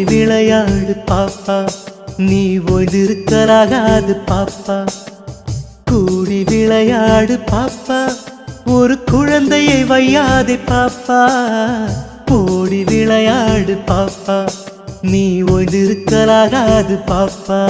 விளையாடு பாப்பா. நீ ஓய்ந்திருக்கலாகாது பாப்பா. கூடி விளையாடு பாப்பா. ஒரு குழந்தையை வையாதே பாப்பா. ஓடி விளையாடு பாப்பா. நீ ஓய்ந்திருக்கலாகாது பாப்பா.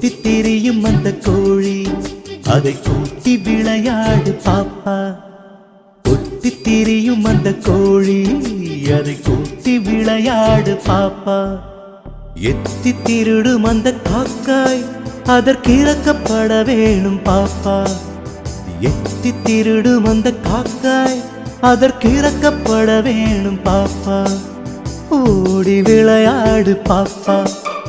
கொத்தி திரியும் அந்த கோழி. அதை கூட்டி விளையாடு பாப்பா. கொத்தி திரியும் அந்த கோழி. அதை கூட்டி விளையாடு பாப்பா. எத்தி திருடும் அந்த காக்காய். அதற்கிறக்கப்பட வேணும் பாப்பா. எத்தி திருடும் அந்த காக்காய். அதற்கிறக்கப்பட வேணும் பாப்பா. ஓடி விளையாடு பாப்பா.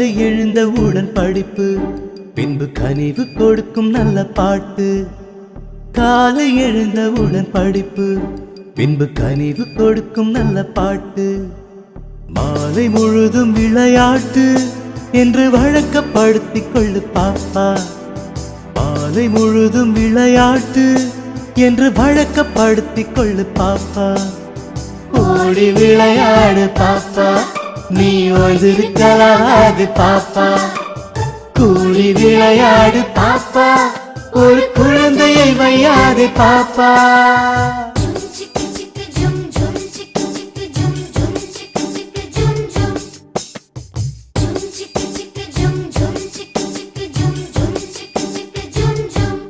காலையில எழுந்த உடன் படிப்பு பின்பு கனிவு கொடுக்கும் நல்ல பாட்டு. காலை எழுந்த உடன் படிப்பு பின்பு கனிவு கொடுக்கும் நல்ல பாட்டு. மாலை முழுதும் விளையாட்டு என்று வழக்கப்படுத்திக் கொள்ளு பாப்பா. மாலை முழுதும் விளையாட்டு என்று வழக்கப்படுத்திக் கொள்ளு பாப்பா. ஓடி விளையாடு பாப்பா. நீ ஓய்ந்திருக்கலாது பாப்பா. கூடி விளையாடு பாப்பா. ஒரு குழந்தையை வையாது பாப்பா.